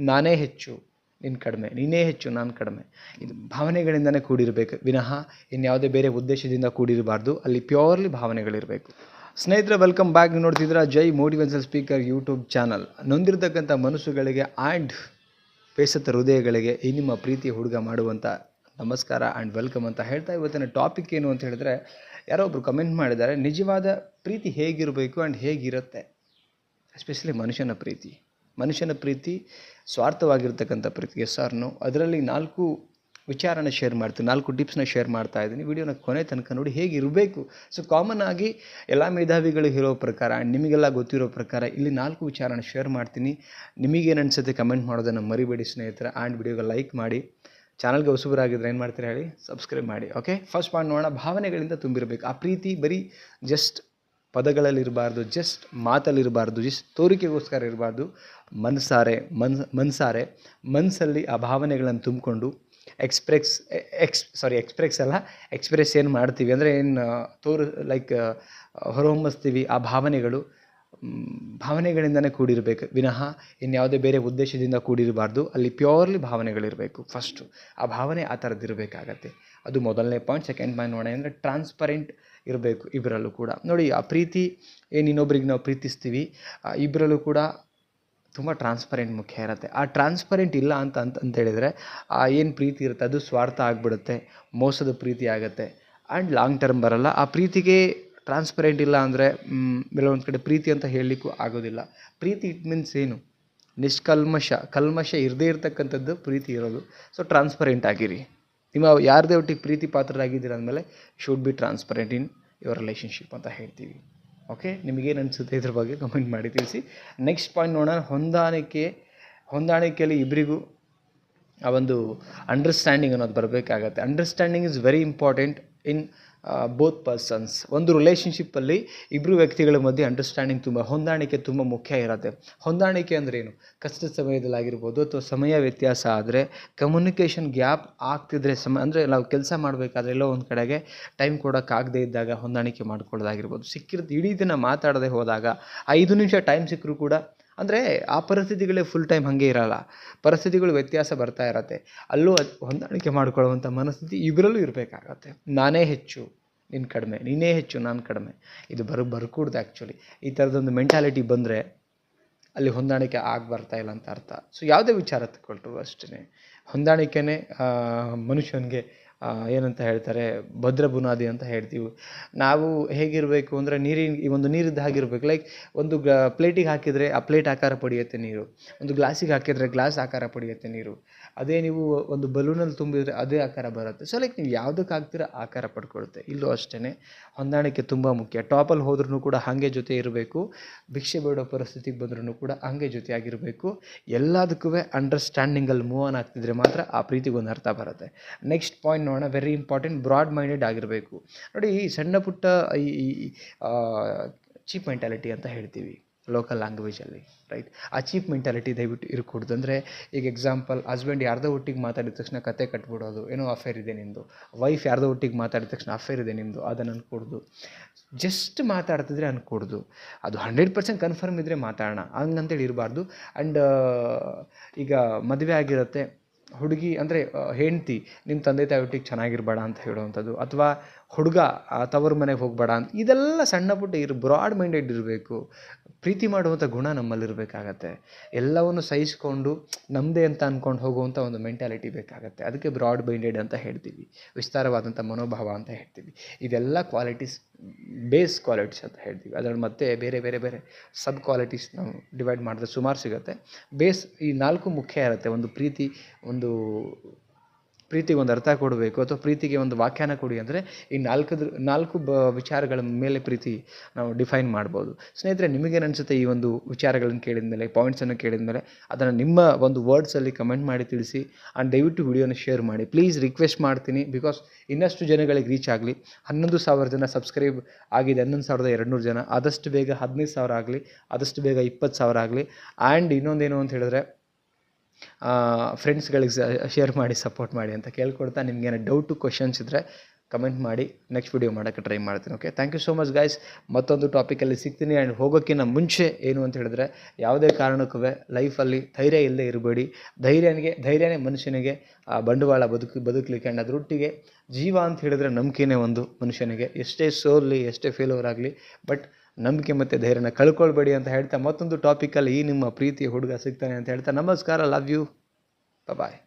ನಾನೇ ಹೆಚ್ಚು ನಿನ್ನ ಕಡಿಮೆ, ನೀನೇ ಹೆಚ್ಚು, ನಾನು ಕಡಿಮೆ. ಇದು ಭಾವನೆಗಳಿಂದನೇ ಕೂಡಿರಬೇಕು. ವಿನಃ ಇನ್ಯಾವುದೇ ಬೇರೆ ಉದ್ದೇಶದಿಂದ ಕೂಡಿರಬಾರ್ದು. ಅಲ್ಲಿ ಪ್ಯೂರ್ಲಿ ಭಾವನೆಗಳಿರಬೇಕು. ಸ್ನೇಹಿತರೆ welcome back ನೋಡ್ತಿದ್ರ Jai motivational speaker YouTube channel ನೊಂದಿರತಕ್ಕಂಥ ಮನಸ್ಸುಗಳಿಗೆ ಆ್ಯಂಡ್ ಬೇಸತ್ತ ಹೃದಯಗಳಿಗೆ ಈ ನಿಮ್ಮ ಪ್ರೀತಿ ಹುಡುಗ ಮಾಡುವಂಥ ನಮಸ್ಕಾರ ಆ್ಯಂಡ್ ವೆಲ್ಕಮ್ ಅಂತ ಹೇಳ್ತಾ ಇವತ್ತಿನ ಟಾಪಿಕ್ ಏನು ಅಂತ ಹೇಳಿದ್ರೆ, ಯಾರೋ ಒಬ್ರು ಕಮೆಂಟ್ ಮಾಡಿದ್ದಾರೆ, ನಿಜವಾದ ಪ್ರೀತಿ ಹೇಗಿರಬೇಕು ಆ್ಯಂಡ್ ಹೇಗಿರುತ್ತೆ? ಎಸ್ಪೆಷಲಿ ಮನುಷ್ಯನ ಪ್ರೀತಿ. ಮನುಷ್ಯನ ಪ್ರೀತಿ, ಸ್ವಾರ್ಥವಾಗಿರ್ತಕ್ಕಂಥ ಪ್ರೀತಿ ಎಸ್ ಆರ್ ಅದರಲ್ಲಿ ನಾಲ್ಕು ವಿಚಾರನ ಶೇರ್ ಮಾಡ್ತೀನಿ, ನಾಲ್ಕು ಟಿಪ್ಸ್ನ ಶೇರ್ ಮಾಡ್ತಾ ಇದ್ದೀನಿ. ವಿಡಿಯೋನ ಕೊನೆ ತನಕ ನೋಡಿ, ಹೇಗಿರಬೇಕು? ಸೊ ಕಾಮನ್ ಆಗಿ ಎಲ್ಲ ಮೇಧಾವಿಗಳು ಇರೋ ಪ್ರಕಾರ ಆ್ಯಂಡ್ ನಿಮಗೆಲ್ಲ ಗೊತ್ತಿರೋ ಪ್ರಕಾರ, ಇಲ್ಲಿ ನಾಲ್ಕು ವಿಚಾರನ ಶೇರ್ ಮಾಡ್ತೀನಿ. ನಿಮಗೇನು ಅನಿಸುತ್ತೆ ಕಮೆಂಟ್ ಮಾಡೋದನ್ನು ಮರಿಬೇಡಿ ಸ್ನೇಹಿತರ. ಆ್ಯಂಡ್ ವಿಡಿಯೋಗೆ ಲೈಕ್ ಮಾಡಿ. ಚಾನಲ್ಗೆ ಹೊಸಬರಾಗಿದ್ದರೆ ಏನು ಮಾಡ್ತೀರಾ ಹೇಳಿ? ಸಬ್ಸ್ಕ್ರೈಬ್ ಮಾಡಿ ಓಕೆ ಫಸ್ಟ್ ಪಾಯಿಂಟ್ ನೋಡೋಣ, ಭಾವನೆಗಳಿಂದ ತುಂಬಿರಬೇಕು. ಆ ಪ್ರೀತಿ ಬರೀ ಜಸ್ಟ್ ಪದಗಳಲ್ಲಿರಬಾರ್ದು ಜಸ್ಟ್ ಮಾತಲ್ಲಿರಬಾರ್ದು ಜಸ್ಟ್ ತೋರಿಕೆಗೋಸ್ಕರ ಇರಬಾರ್ದು. ಮನಸಾರೆ, ಮನ್, ಮನಸಾರೆ ಮನಸ್ಸಲ್ಲಿ ಆ ಭಾವನೆಗಳನ್ನು ತುಂಬಿಕೊಂಡು ಎಕ್ಸ್ಪ್ರೆಸ್ ಎಕ್ಸ್ ಸಾರಿ ಎಕ್ಸ್ಪ್ರೆಕ್ಸ್ ಅಲ್ಲ ಎಕ್ಸ್ಪ್ರೆಸ್ ಏನು ಮಾಡ್ತೀವಿ ಅಂದರೆ ಏನು, ತೋರು ಲೈಕ್ ಹೊರಹೊಮ್ಮಿಸ್ತೀವಿ ಆ ಭಾವನೆಗಳು. ಭಾವನೆಗಳಿಂದನೇ ಕೂಡಿರಬೇಕು. ವಿನಃ ಇನ್ಯಾವುದೇ ಬೇರೆ ಉದ್ದೇಶದಿಂದ ಕೂಡಿರಬಾರ್ದು. ಅಲ್ಲಿ ಪ್ಯೂರ್ಲಿ ಭಾವನೆಗಳಿರಬೇಕು ಫಸ್ಟು ಆ ಭಾವನೆ ಆ ಥರದ್ದು ಇರಬೇಕಾಗತ್ತೆ. ಅದು ಮೊದಲನೇ ಪಾಯಿಂಟ್ ಸೆಕೆಂಡ್ ಪಾಯಿಂಟ್ ನೋಡೋಣ ಅಂದರೆ ಟ್ರಾನ್ಸ್ಪರೆಂಟ್ ಇರಬೇಕು ಇಬ್ಬರಲ್ಲೂ ಕೂಡ. ನೋಡಿ, ಆ ಪ್ರೀತಿ ಏನು ಇನ್ನೊಬ್ರಿಗೆ ನಾವು ಪ್ರೀತಿಸ್ತೀವಿ ಇಬ್ಬರಲ್ಲೂ ಕೂಡ ತುಂಬ ಟ್ರಾನ್ಸ್ಪರೆಂಟ್ ಮುಖ್ಯ ಇರುತ್ತೆ. ಆ ಟ್ರಾನ್ಸ್ಪರೆಂಟ್ ಇಲ್ಲ ಅಂತ ಅಂತ ಅಂತ ಹೇಳಿದರೆ, ಆ ಏನು ಪ್ರೀತಿ ಇರುತ್ತೆ, ಅದು ಸ್ವಾರ್ಥ ಆಗಿಬಿಡುತ್ತೆ, ಮೋಸದ ಪ್ರೀತಿ ಆಗುತ್ತೆ ಆ್ಯಂಡ್ ಲಾಂಗ್ ಟರ್ಮ್ ಬರಲ್ಲ. ಆ ಪ್ರೀತಿಗೆ ಟ್ರಾನ್ಸ್ಪರೆಂಟ್ ಇಲ್ಲ ಅಂದರೆ ಕೆಲವೊಂದು ಕಡೆ ಪ್ರೀತಿ ಅಂತ ಹೇಳಲಿಕ್ಕೂ ಆಗೋದಿಲ್ಲ. ಪ್ರೀತಿ ಇಟ್ ಮೀನ್ಸ್ ಏನು? ನಿಷ್ಕಲ್ಮಶ. ಕಲ್ಮಶ ಇರದೇ ಇರತಕ್ಕಂಥದ್ದು ಪ್ರೀತಿ ಇರೋದು. ಸೊ ಟ್ರಾನ್ಸ್ಪರೆಂಟ್ ಆಗಿರಿ. ನಿಮ್ಮ ಯಾರದೇ ಒಟ್ಟಿಗೆ ಪ್ರೀತಿ ಪಾತ್ರರಾಗಿದ್ದೀರ ಅಂದಮೇಲೆ should be transparent in your relationship ಅಂತ ಹೇಳ್ತೀವಿ. ಓಕೆ ನಿಮಗೇನು ಅನಿಸುತ್ತೆ ಇದ್ರ ಬಗ್ಗೆ ಕಮೆಂಟ್ ಮಾಡಿ ತಿಳಿಸಿ. ನೆಕ್ಸ್ಟ್ ಪಾಯಿಂಟ್ ನೋಡೋಣ. ಹೊಂದಾಣಿಕೆ, ಹೊಂದಾಣಿಕೆಯಲ್ಲಿ ಇಬ್ಬರಿಗೂ ಆ ಒಂದು ಅಂಡರ್ಸ್ಟ್ಯಾಂಡಿಂಗ್ ಅನ್ನೋದು ಬರಬೇಕಾಗತ್ತೆ. Understanding is very important in both persons ಒಂದು ರಿಲೇಷನ್ಶಿಪ್ಪಲ್ಲಿ ಇಬ್ಬರು ವ್ಯಕ್ತಿಗಳ ಮಧ್ಯೆ ಅಂಡರ್ಸ್ಟ್ಯಾಂಡಿಂಗ್ ತುಂಬ, ಹೊಂದಾಣಿಕೆ ತುಂಬ ಮುಖ್ಯ ಇರುತ್ತೆ. ಹೊಂದಾಣಿಕೆ ಅಂದರೆ ಏನು? ಕಷ್ಟದ ಸಮಯದಲ್ಲಿ ಆಗಿರ್ಬೋದು ಅಥವಾ ಸಮಯ ವ್ಯತ್ಯಾಸ ಆದರೆ ಕಮ್ಯುನಿಕೇಷನ್ ಗ್ಯಾಪ್ ಆಗ್ತಿದ್ರೆ ಸಮ, ಅಂದರೆ ನಾವು ಕೆಲಸ ಮಾಡಬೇಕಾದ್ರೆ ಎಲ್ಲೋ ಒಂದು ಕಡೆಗೆ ಟೈಮ್ ಕೊಡೋಕ್ಕಾಗದೇ ಇದ್ದಾಗ ಹೊಂದಾಣಿಕೆ ಮಾಡ್ಕೊಳ್ಳೋದಾಗಿರ್ಬೋದು. ಸಿಕ್ಕಿರೋದು ಇಡೀ ದಿನ ಮಾತಾಡದೆ ಹೋದಾಗ ಐದು ನಿಮಿಷ ಟೈಮ್ ಸಿಕ್ಕರೂ ಕೂಡ ಅಂದರೆ ಆ ಪರಿಸ್ಥಿತಿಗಳೇ ಫುಲ್ ಟೈಮ್ ಹಾಗೆ ಇರಲ್ಲ. ಪರಿಸ್ಥಿತಿಗಳು ವ್ಯತ್ಯಾಸ ಬರ್ತಾ ಇರತ್ತೆ. ಅಲ್ಲೂ ಹೊಂದಾಣಿಕೆ ಮಾಡ್ಕೊಳ್ಳುವಂಥ ಮನಸ್ಥಿತಿ ಇಬ್ಬರಲ್ಲೂ ಇರಬೇಕಾಗತ್ತೆ. ನಾನೇ ಹೆಚ್ಚು ನಿನ್ನ ಕಡಿಮೆ, ನೀನೇ ಹೆಚ್ಚು, ನಾನು ಕಡಿಮೆ. ಇದು ಬರ, ಬರ್ಕೂಡ್ದು ಆ್ಯಕ್ಚುಲಿ ಈ ಥರದೊಂದು ಮೆಂಟಾಲಿಟಿ ಬಂದರೆ ಅಲ್ಲಿ ಹೊಂದಾಣಿಕೆ ಆಗಿ ಬರ್ತಾ ಇಲ್ಲ ಅಂತ ಅರ್ಥ. ಸೊ ಯಾವುದೇ ವಿಚಾರ ತಗೊಳ್ರು ಅಷ್ಟೇ ಹೊಂದಾಣಿಕೆನೇ ಮನುಷ್ಯನಿಗೆ ಏನಂತ ಹೇಳ್ತಾರೆ, ಭದ್ರ ಬುನಾದಿ ಅಂತ ಹೇಳ್ತೀವಿ. ನಾವು ಹೇಗಿರಬೇಕು ಅಂದರೆ ನೀರಿನ, ಈ ಒಂದು ನೀರಿದ್ದ ಹಾಗಿರಬೇಕು. ಲೈಕ್ ಒಂದು ಗ ಪ್ಲೇಟಿಗೆ ಹಾಕಿದರೆ ಆ ಪ್ಲೇಟ್ ಆಕಾರ ಪಡೆಯುತ್ತೆ ನೀರು. ಒಂದು ಗ್ಲಾಸಿಗೆ ಹಾಕಿದರೆ ಗ್ಲಾಸ್ ಆಕಾರ ಪಡೆಯುತ್ತೆ ನೀರು. ಅದೇ ನೀವು ಒಂದು ಬಲೂನಲ್ಲಿ ತುಂಬಿದರೆ ಅದೇ ಆಕಾರ ಬರುತ್ತೆ. ಸೊ ಲೈಕ್ ನೀವು ಯಾವುದಕ್ಕೆ ಹಾಕ್ತೀರ ಆಕಾರ ಪಡ್ಕೊಳುತ್ತೆ. ಇಲ್ಲೂ ಅಷ್ಟೇ ಹೊಂದಾಣಿಕೆ ತುಂಬ ಮುಖ್ಯ. ಟಾಪಲ್ಲಿ ಹೋದ್ರೂ ಕೂಡ ಹಾಗೆ ಜೊತೆ ಇರಬೇಕು. ಭಿಕ್ಷೆ ಬೇಡೋ ಪರಿಸ್ಥಿತಿಗೆ ಬಂದ್ರೂ ಕೂಡ ಹಂಗೆ ಜೊತೆಯಾಗಿರಬೇಕು ಎಲ್ಲದಕ್ಕೂ ಅಂಡರ್ಸ್ಟ್ಯಾಂಡಿಂಗಲ್ಲಿ ಮೂವ್ ಆನ್ ಆಗ್ತಿದ್ರೆ ಮಾತ್ರ ಆ ಪ್ರೀತಿಗೊಂದು ಅರ್ಥ ಬರುತ್ತೆ. ನೆಕ್ಸ್ಟ್ ಪಾಯಿಂಟ್ ನೋಡೋಣ ವೆರಿ ಇಂಪಾರ್ಟೆಂಟ್ ಬ್ರಾಡ್ ಮೈಂಡೆಡ್ ಆಗಿರಬೇಕು. ನೋಡಿ, ಈ ಸಣ್ಣ ಪುಟ್ಟ ಈ ಚೀಪ್ ಮೆಂಟಾಲಿಟಿ ಅಂತ ಹೇಳ್ತೀವಿ ಲೋಕಲ್ ಲ್ಯಾಂಗ್ವೇಜಲ್ಲಿ ರೈಟ್ ಆ ಚೀಪ್ ಮೆಂಟಾಲಿಟಿ ದಯವಿಟ್ಟು ಇರಕೂಡ್ದು. ಅಂದರೆ, ಈಗ ಎಕ್ಸಾಂಪಲ್ ಹಸ್ಬೆಂಡ್ ಯಾರ್ದೋ ಒಟ್ಟಿಗೆ ಮಾತಾಡಿದ ತಕ್ಷಣ ಕತೆ ಕಟ್ಬಿಡೋದು, ಏನೋ ಅಫೇರ್ ಇದೆ ನಿಮ್ಮದು ವೈಫ್ ಯಾರ್ದೋ ಒಟ್ಟಿಗೆ ಮಾತಾಡಿದ ತಕ್ಷಣ ಅಫೇರ್ ಇದೆ ನಿಮ್ಮದು ಅದನ್ನು ಅನ್ಕೊಡ್ದು. ಜಸ್ಟ್ ಮಾತಾಡ್ತಿದ್ರೆ ಅನ್ಕೊಡ್ದು. ಅದು ಹಂಡ್ರೆಡ್ ಪರ್ಸೆಂಟ್ ಕನ್ಫರ್ಮ್ ಇದ್ದರೆ ಮಾತಾಡೋಣ, ಹಂಗಂತೇಳಿ ಇರಬಾರ್ದು. ಆ್ಯಂಡ್ ಈಗ ಮದುವೆ ಆಗಿರುತ್ತೆ ಹುಡುಗಿ ಅಂದರೆ ಹೆಂಡ್ತಿ ನಿಮ್ಮ ತಂದೆ ತಾಯಿ ಒಟ್ಟಿಗೆ ಚೆನ್ನಾಗಿರ್ಬೇಡ ಅಂತ ಹೇಳುವಂಥದ್ದು. ಅಥವಾ ಹುಡುಗ ತವರು ಮನೆಗೆ ಹೋಗಬೇಡ ಅಂತ, ಇದೆಲ್ಲ ಸಣ್ಣ ಪುಟ್ಟ ಇರು ಬ್ರಾಡ್ ಮೈಂಡೆಡ್ ಇರಬೇಕು. ಪ್ರೀತಿ ಮಾಡುವಂಥ ಗುಣ ನಮ್ಮಲ್ಲಿರಬೇಕಾಗತ್ತೆ ಎಲ್ಲವನ್ನು ಸಹಿಸಿಕೊಂಡು ನಮ್ಮದೇ ಅಂತ ಅಂದ್ಕೊಂಡು ಹೋಗುವಂಥ ಒಂದು ಮೆಂಟಾಲಿಟಿ ಬೇಕಾಗತ್ತೆ. ಅದಕ್ಕೆ ಬ್ರಾಡ್ ಮೈಂಡೆಡ್ ಅಂತ ಹೇಳ್ತೀವಿ. ವಿಸ್ತಾರವಾದಂಥ ಮನೋಭಾವ ಅಂತ ಹೇಳ್ತೀವಿ. ಇದೆಲ್ಲ ಕ್ವಾಲಿಟೀಸ್ ಬೇಸ್ ಕ್ವಾಲಿಟೀಸ್ ಅಂತ ಹೇಳ್ತೀವಿ. ಅದರಲ್ಲಿ ಮತ್ತೆ ಬೇರೆ ಬೇರೆ ಬೇರೆ ಸಬ್ ಕ್ವಾಲಿಟೀಸ್ ನಾವು ಡಿವೈಡ್ ಮಾಡಿದ್ರೆ ಸುಮಾರು ಸಿಗುತ್ತೆ. ಬೇಸ್ ಈ ನಾಲ್ಕು ಮುಖ್ಯ ಇರುತ್ತೆ. ಒಂದು ಪ್ರೀತಿ, ಒಂದು ಪ್ರೀತಿಗೆ ಒಂದು ಅರ್ಥ ಕೊಡಬೇಕು ಅಥವಾ ಪ್ರೀತಿಗೆ ಒಂದು ವ್ಯಾಖ್ಯಾನ ಕೊಡಿ ಅಂದರೆ ಈ ನಾಲ್ಕದ್ರ ನಾಲ್ಕು ಬ ವಿಚಾರಗಳ ಮೇಲೆ ಪ್ರೀತಿ ನಾವು ಡಿಫೈನ್ ಮಾಡ್ಬೋದು. ಸ್ನೇಹಿತರೆ ನಿಮಗೇನು ಅನಿಸುತ್ತೆ ಈ ಒಂದು ವಿಚಾರಗಳನ್ನು ಕೇಳಿದ ಮೇಲೆ ಪಾಯಿಂಟ್ಸನ್ನು ಕೇಳಿದ ಮೇಲೆ, ಅದನ್ನು ನಿಮ್ಮ ಒಂದು ವರ್ಡ್ಸಲ್ಲಿ ಕಮೆಂಟ್ ಮಾಡಿ ತಿಳಿಸಿ ಆ್ಯಂಡ್ ದಯವಿಟ್ಟು ವಿಡಿಯೋನ ಶೇರ್ ಮಾಡಿ. ಪ್ಲೀಸ್ ರಿಕ್ವೆಸ್ಟ್ ಮಾಡ್ತೀನಿ ಬಿಕಾಸ್ ಇನ್ನಷ್ಟು ಜನಗಳಿಗೆ ರೀಚ್ ಆಗಲಿ. ಹನ್ನೊಂದು ಸಾವಿರ ಜನ ಸಬ್ಸ್ಕ್ರೈಬ್ ಆಗಿದೆ, ಹನ್ನೊಂದು ಸಾವಿರದ ಎರಡುನೂರು ಜನ, ಆದಷ್ಟು ಬೇಗ ಹದಿನೈದು ಸಾವಿರ ಆಗಲಿ, ಆದಷ್ಟು ಬೇಗ ಇಪ್ಪತ್ತು ಸಾವಿರ ಆಗಲಿ. ಆ್ಯಂಡ್ ಇನ್ನೊಂದೇನು ಅಂತ ಹೇಳಿದ್ರೆ ಫ್ರೆಂಡ್ಸ್ಗಳಿಗೆ ಶೇರ್ ಮಾಡಿ ಸಪೋರ್ಟ್ ಮಾಡಿ ಅಂತ ಕೇಳ್ಕೊಡ್ತಾ ನಿಮಗೇನು ಡೌಟು ಕ್ವಶನ್ಸ್ ಇದ್ದರೆ ಕಮೆಂಟ್ ಮಾಡಿ. ನೆಕ್ಸ್ಟ್ ವಿಡಿಯೋ ಮಾಡೋಕ್ಕೆ ಟ್ರೈ ಮಾಡ್ತೀನಿ okay thank you so much guys ಮತ್ತೊಂದು ಟಾಪಿಕಲ್ಲಿ ಸಿಗ್ತೀನಿ. ಆ್ಯಂಡ್ ಹೋಗೋಕ್ಕಿಂತ ಮುಂಚೆ ಏನು ಅಂತ ಹೇಳಿದ್ರೆ, ಯಾವುದೇ ಕಾರಣಕ್ಕೂ ಲೈಫಲ್ಲಿ ಧೈರ್ಯ ಇಲ್ಲದೆ ಇರಬೇಡಿ. ಧೈರ್ಯನಿಗೆ, ಧೈರ್ಯನೇ ಮನುಷ್ಯನಿಗೆ ಬಂಡವಾಳ ಬದುಕು, ಬದುಕಲಿಕ್ಕೆ ಆ್ಯಂಡ್ ಅದರೊಟ್ಟಿಗೆ ಜೀವ ಅಂತ ಹೇಳಿದ್ರೆ ನಂಬಿಕೆನೇ ಒಂದು ಮನುಷ್ಯನಿಗೆ. ಎಷ್ಟೇ ಸೋಲ್ಲಿ ಎಷ್ಟೇ ಫೇಲ್ಯೂರ್ ಆಗಲಿ ಬಟ್ ನಂಬಿಕೆ ಮತ್ತು ಧೈರ್ಯನ ಕಳ್ಕೊಳ್ಬೇಡಿ ಅಂತ ಹೇಳ್ತಾ ಮತ್ತೊಂದು ಟಾಪಿಕಲ್ಲಿ ಈ ನಿಮ್ಮ ಪ್ರೀತಿಯ ಹುಡುಗ ಸಿಗ್ತಾನೆ ಅಂತ ಹೇಳ್ತಾ ನಮಸ್ಕಾರ ಲವ್ ಯು ಬಾಯ್